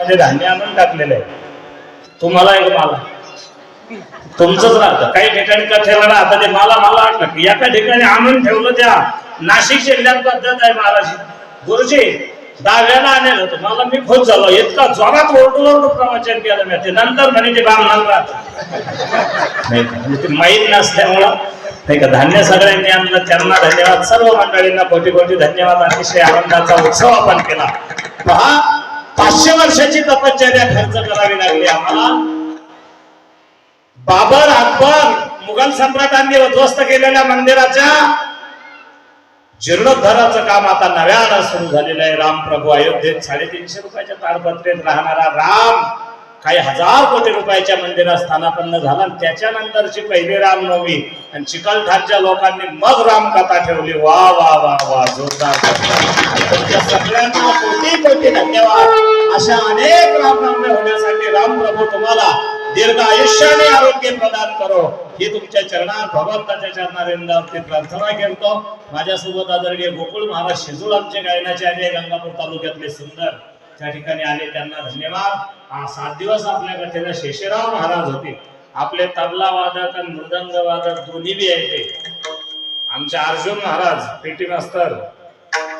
मध्ये धान्य आणून टाकलेलं आहे तुम्हाला एक मला. तुमचंच राहतं. काही ठिकाणी कथेला राहतं ते मला मला वाटलं की एका ठिकाणी आणून ठेवलं त्या नाशिक जिल्ह्यात पद्धत आहे महाराज गुरुजी दहाव्याला आणलं होतं. मला मी खुश झालो. इतका जोरात ओरडून ओरडू प्रवचन केलं मी. ते नंतर म्हणे ते ब्राह्मणाला राहत. म्हणजे ते माहीत नसल्यामुळं. नाही का? धान्य सगळ्यांनी आणलं. त्यांना धन्यवाद. सर्व मंडळींना कोटी कोटी धन्यवाद. अतिशय आनंदाचा उत्सव आपण केला. पहा पाचशे वर्षाची तपश्चर्या खर्च करावी लागली आम्हाला. बाबर अकबर मुघल सम्राटांनी उद्ध्वस्त केलेल्या मंदिराच्या जीर्णोद्धाराचं काम आता नव्यानं सुरू झालेलं आहे. राम प्रभू अयोध्येत साडेतीनशे रुपयाच्या ताडपत्रेत राहणारा राम काही हजार कोटी रुपयाच्या मंदिरात स्थानापन्न झाला आणि त्याच्यानंतरची पहिली रामनवमी आणि चिकलठाणच्या लोकांनी मग रामकथा ठेवली. वा वा वा वा जोरदार तुमच्या सगळ्यांना कोटी कोटी धन्यवाद. अशा अनेक रामनवमी होण्यासाठी रामप्रभू तुम्हाला दीर्घ आयुष्याने आरोग्य प्रदान करो. ही तुमच्या चरणात भगवंताच्या चरणारेंदावरती प्रार्थना करतो. माझ्यासोबत आदरणीय गोकुळ महाराज शिजूळ आमचे गायनाचे आणि गंगापूर तालुक्यातले सुंदर त्या ठिकाणी आले त्यांना धन्यवाद. हा सात दिवस आपल्या कथेला शेषराव महाराज होते. आपले तबला वादक आणि मृदंग वादक दोन्ही बी आहेत आमचे अर्जुन महाराज पेटी मास्तर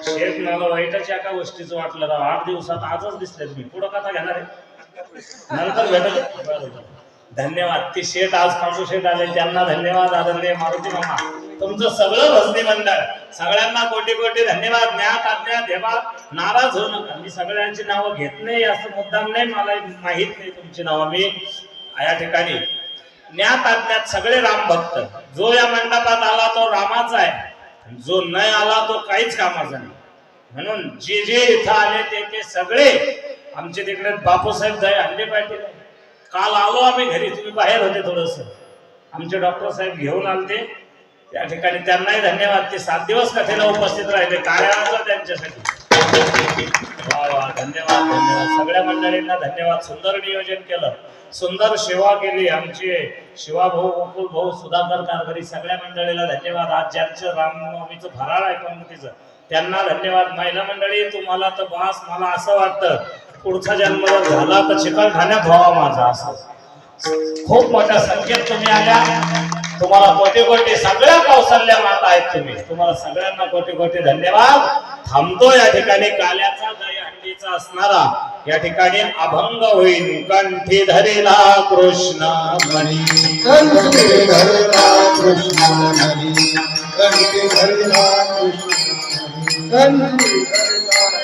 शेठ मला वाईटाच्या एका गोष्टीचं वाटलं राव. आठ दिवसात आजच दिसले तुम्ही पुढं कथा घेणार आहे. नंतर भेटत धन्यवाद. ती शेठ आज खांबू शेठ आले. त्यांना धन्यवाद आदरणीय मारुती मामा. तुमचं सगळं भजनी मंडळ सगळ्यांना कोटी कोटी धन्यवाद. ज्ञात अज्ञात हे बा नाराज होऊ नका. मी सगळ्यांची नावं घेत नाही असं मुद्दाम नाही. मला माहीत नाही तुमची नावं. मी या ठिकाणी ज्ञात अज्ञात सगळे राम भक्त. जो या मंडपात आला तो रामाचा आहे. जो नाही आला तो काहीच कामाचा नाही. म्हणून जे जे इथं आले ते ते सगळे आमचे तिकडे बापूसाहेब जाय हल्ले पाटील काल आलो आम्ही घरी तुम्ही बाहेर होते थोडस. आमचे डॉक्टर साहेब घेऊन आलते. त्या ठिकाणी त्यांनाही धन्यवाद. ते सात दिवस कथेला उपस्थित राहिले. कार्यालयाचा त्यांच्यासाठी. वा वा धन्यवाद धन्यवाद. सगळ्या मंडळींना धन्यवाद. सुंदर नियोजन केलं. सुंदर सेवा केली आमचे. शिवाभाऊ गोकुल भाऊ सुधाकर कारभारी सगळ्या मंडळीला धन्यवाद. आज ज्यांचं रामनवमीचं फराळ आहे पंक्तीचं त्यांना धन्यवाद. महिला मंडळी तुम्हाला तर बास मला असं वाटतं पुढचा जन्म जर झाला तर चिकलठाण्यात व्हावा माझा असं. खूप मोठ्या संख्येत तुम्ही आल्या. तुम्हाला कोटी कोटी सगळ्या कौशल्य माता आहेत तुम्ही. तुम्हाला सगळ्यांना कोटी कोटी धन्यवाद. थांबतो या ठिकाणी काल्याचा दही हंडीचा असणारा. या ठिकाणी अभंग होईल. कंठी धरेला कृष्ण मणी कंठी धरला कृष्ण मणी कंठी धरला कृष्ण कंठी धरला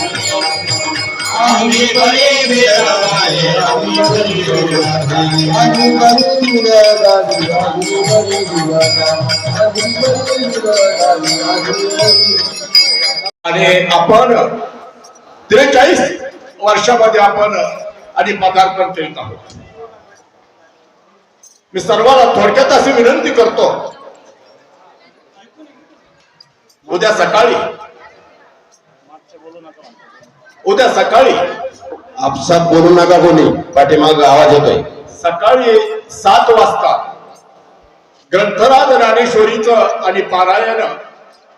आणि आपण त्रेचाळीस वर्षामध्ये आपण आणि पदार्पण करीत आहोत. मी सर्वांना थोडक्यात अशी विनंती करतो. उद्या सकाळी उद्या सकाळी आपसात बोलू नका कोणी. पाठीमाग आवाज येतोय. सकाळी सात वाजता ग्रंथराज ज्ञानेश्वरीचं आणि पारायण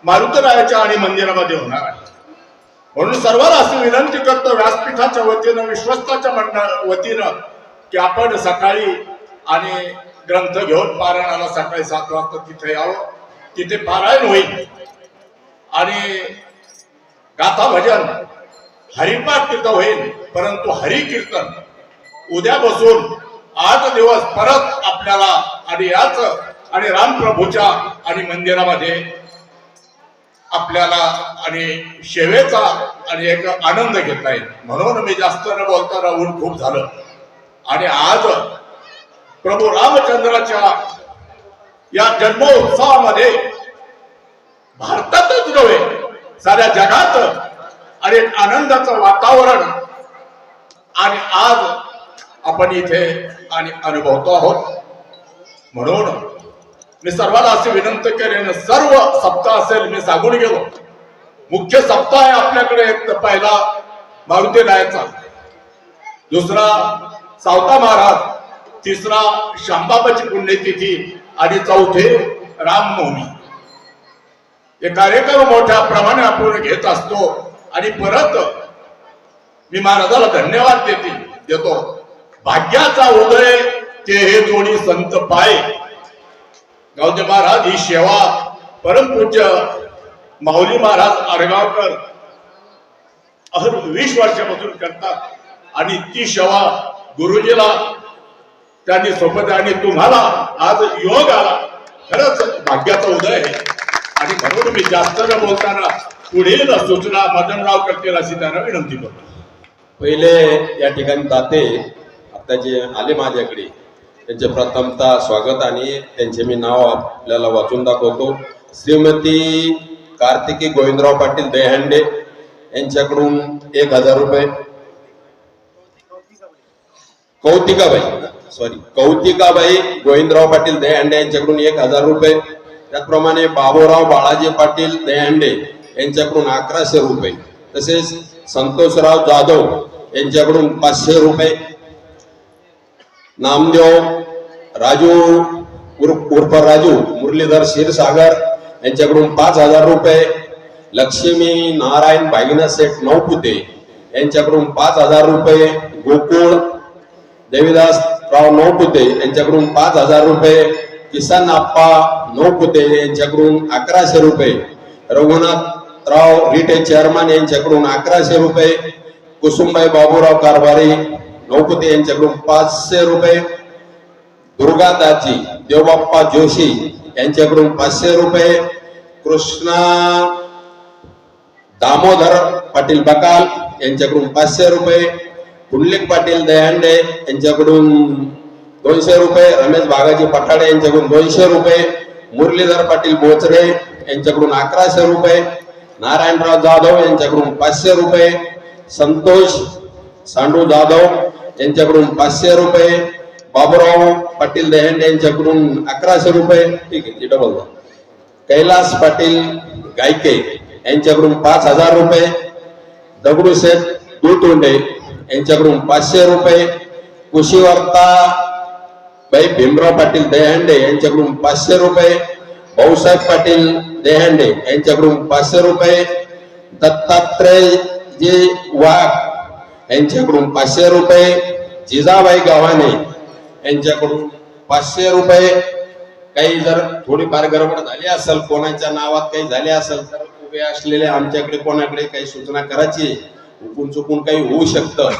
मारुतरायाच्या आणि मंदिरामध्ये होणार आहे. म्हणून सर्वांना अशी विनंती करतो व्यासपीठाच्या वतीनं विश्वस्ताच्या मंडळ वतीनं की आपण सकाळी आणि ग्रंथ घेऊन पारायणाला सकाळी सात वाजता तिथे यावं. तिथे पारायण होईल. आणि गाथा भजन हरिपाठ तिथं होईल परंतु हरी कीर्तन उद्या बसून आज दिवस परत आपल्याला आणि याच आणि रामप्रभूच्या आणि मंदिरामध्ये आपल्याला आणि शेवेचा आणि एक आनंद घेता येईल. म्हणून मी जास्त न बोलता राहून खूप झालं. आणि आज प्रभू रामचंद्राच्या या जन्मोत्सवामध्ये भारतातच नव्हे साऱ्या जगात आणि एक आनंदाचं वातावरण. आणि आज आपण इथे आणि अनुभवतो आहोत. म्हणून मी सर्वांना अशी विनंती करेन सर्व सप्ताह असेल मी सांगून गेलो. मुख्य सप्ताह आहे आपल्याकडे एक तर पहिला मारुती नायकचा दुसरा सावता महाराज. तिसरा शांबाबाची पुण्यतिथी. आणि चौथे रामनवमी. हे कार्यक्रम मोठ्या प्रमाणे आपण घेत असतो. आणि परत मी महाराजाला धन्यवाद देते. देतो. भाग्याचा उदय ते हे जोडी संत पाय गावदे महाराज ही सेवा परमपूज्य माऊली महाराज आरगावकर अहर वीस वर्षापासून करतात. आणि ती सेवा गुरुजीला त्यांनी सोबत आणि तुम्हाला आज योग आला. खरंच भाग्याचा उदय आहे. आणि म्हणून मी जास्त न बोलताना पुढील सूचना मदनराव करतील अशी त्यांना विनंती करतो. पहिले या ठिकाणी दाते आता जे आले माझ्याकडे त्यांचे प्रथमतः स्वागत आणि त्यांचे मी नाव आपल्याला वाचून दाखवतो. श्रीमती कार्तिकी गोविंदराव पाटील देहांडे यांच्याकडून एक हजार रुपये. कौतिकाबाई सॉरी कौतिकाबाई गोविंदराव पाटील देहांडे यांच्याकडून एक हजार रुपये. त्याचप्रमाणे बाबूराव बाळाजी पाटील देहांडे यांच्याकडून अकराशे रुपये. तसेच संतोषराव जाधव यांच्याकडून पाचशे रुपये. नामदेव राजू उर्फ राजू मुरलीधर क्षीरसागर यांच्याकडून पाच हजार रुपये. लक्ष्मी नारायण भागिना सेठ नवपुते यांच्याकडून पाच हजार रुपये. गोकुळ देवीदास राव नौपुते यांच्याकडून पाच हजार रुपये. किसन आप्पा नवपुते यांच्याकडून अकराशे रुपये. रघुनाथ राव रिटे चेअरमन यांच्याकडून अकराशे रुपये कुसुमबाई बाबूराव कारभारी नौकुते यांच्याकडून पाचशे रुपये दुर्गादाजी देवबाप्पा जोशी यांच्याकडून पाचशे रुपये कृष्णा दामोदर पाटील बकाल यांच्याकडून पाचशे रुपये पुंडलिक पाटील दहांडे यांच्याकडून दोनशे रुपये रमेश बागाजी पठाडे यांच्याकडून दोनशे रुपये मुरलीधर पाटील बोचरे यांच्याकडून अकराशे रुपये नारायणराव जाधव यांच्याकडून पाचशे रुपये संतोष सांडू जाधव यांच्याकडून पाचशे रुपये बाबूराव पाटील दहेंडे यांच्याकडून अकराशे रुपये. ठीक आहे डबल कैलास पाटील गायके यांच्याकडून पाच हजार रुपये दगडूशेठ दुतोंडे यांच्याकडून पाचशे रुपये कुशीवर्ता बाई भीमराव पाटील देहांडे यांच्याकडून पाचशे रुपये भाऊसाहेब पाटील देहांडे यांच्याकडून पाचशे रुपये दत्तात्रयजी वाघ यांच्याकडून पाचशे रुपये जिजाबाई गव्हाणे यांच्याकडून पाचशे रुपये. काही जर थोडीफार गडबड झाली असेल कोणाच्या नावात काही झाले असेल तर उभे असलेले आमच्याकडे कोणाकडे काही सूचना करायची चुकून चुकून काही होऊ शकतं.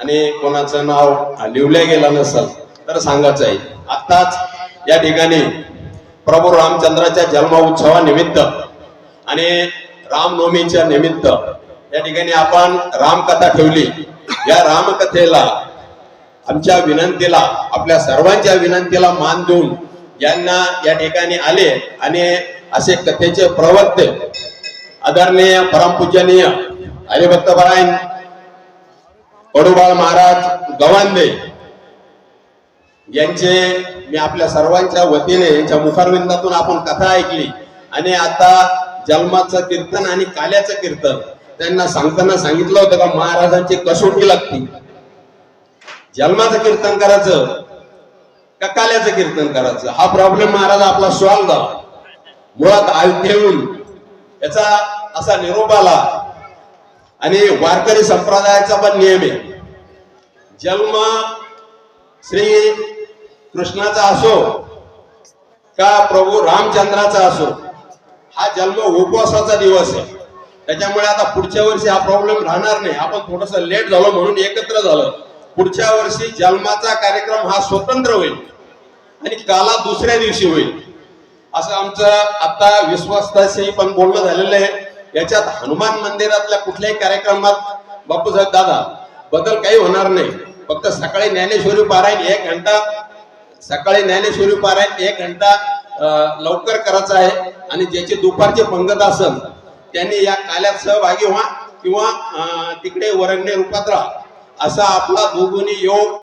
आणि कोणाचं नाव लिवल्या गेलं नसेल तर सांगायचं आहे. आत्ताच या ठिकाणी प्रभू रामचंद्राच्या जन्म उत्सवानिमित्त आणि रामनवमीच्या निमित्त या ठिकाणी आपण रामकथा ठेवली. या रामकथेला आमच्या विनंतीला आपल्या सर्वांच्या विनंतीला मान देऊन यांना या ठिकाणी आले आणि असे कथेचे प्रवक्ते आदरणीय परमपूजनीय हरिभक्तपरायण पडुबाळ महाराज गवांदे यांचे मी आपल्या सर्वांच्या वतीने यांच्या मुखारविंदातून आपण कथा ऐकली. आणि आता जन्माचं कीर्तन आणि काल्याचं कीर्तन त्यांना सांगताना सांगितलं होतं का महाराजांची कसोटी लागती. जन्माचं कीर्तन करायचं का काल्याचं कीर्तन करायचं? हा प्रॉब्लेम महाराज आपला सॉल्व्ह झाला. मुळात अयोध्येहून याचा असा निरोप आला. आणि वारकरी संप्रदायाचा पण नियम आहे. जन्म श्री कृष्णाचा असो का प्रभू रामचंद्राचा असो हा जन्म उपवासाचा दिवस आहे. त्याच्यामुळे आता पुढच्या वर्षी हा प्रॉब्लेम राहणार नाही. आपण थोडस लेट झालो म्हणून एकत्र झालं. पुढच्या वर्षी जन्माचा कार्यक्रम हा स्वतंत्र होईल आणि काला दुसऱ्या दिवशी होईल. असं आमचं आता विश्वासाशी पण बोलणं झालेलं आहे. याच्यात हनुमान मंदिरातल्या कुठल्याही कार्यक्रमात बापूसाहेब दादा बदल काही होणार नाही. फक्त सकाळी ज्ञानेश्वरी पारायण एक घंटा सकाळी ज्ञानेश्वरी पारायण एक घंटा लवकर करायचं आहे. आणि ज्याचे दुपारचे पंगत असल त्यांनी या काल्यात सहभागी व्हा किंवा तिकडे वरंगणे रूपात राहा. असा आपला दोघुनी योग